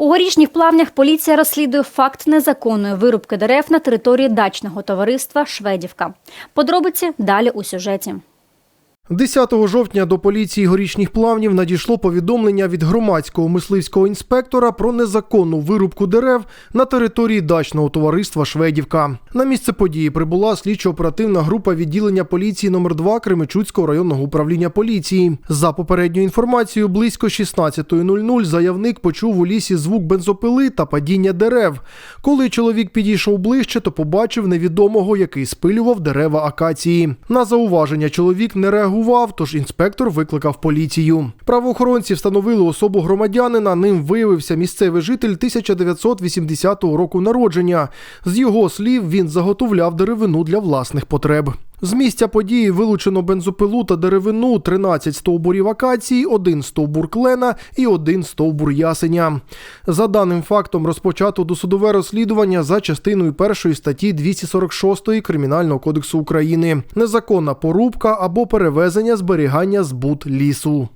У горішніх плавнях поліція розслідує факт незаконної вирубки дерев на території дачного товариства Шведівка. Подробиці далі у сюжеті. 10 жовтня до поліції горішніх плавнів надійшло повідомлення від громадського мисливського інспектора про незаконну вирубку дерев на території дачного товариства Шведівка. На місце події прибула слідчо-оперативна група відділення поліції номер 2 Кременчуцького районного управління поліції. За попередньою інформацією, близько 16.00 заявник почув у лісі звук бензопили та падіння дерев. Коли чоловік підійшов ближче, то побачив невідомого, який спилював дерева акації. На зауваження чоловік не реагував, тож інспектор викликав поліцію. Правоохоронці встановили особу громадянина. Ним виявився місцевий житель 1980 року народження. З його слів, він заготовляв деревину для власних потреб. З місця події вилучено бензопилу та деревину, 13 стовбурів акації, 1 стовбур клена і 1 стовбур ясеня. За даним фактом розпочато досудове розслідування за частиною першої статті 246 Кримінального кодексу України. Незаконна порубка або перевезення зберігання збут лісу.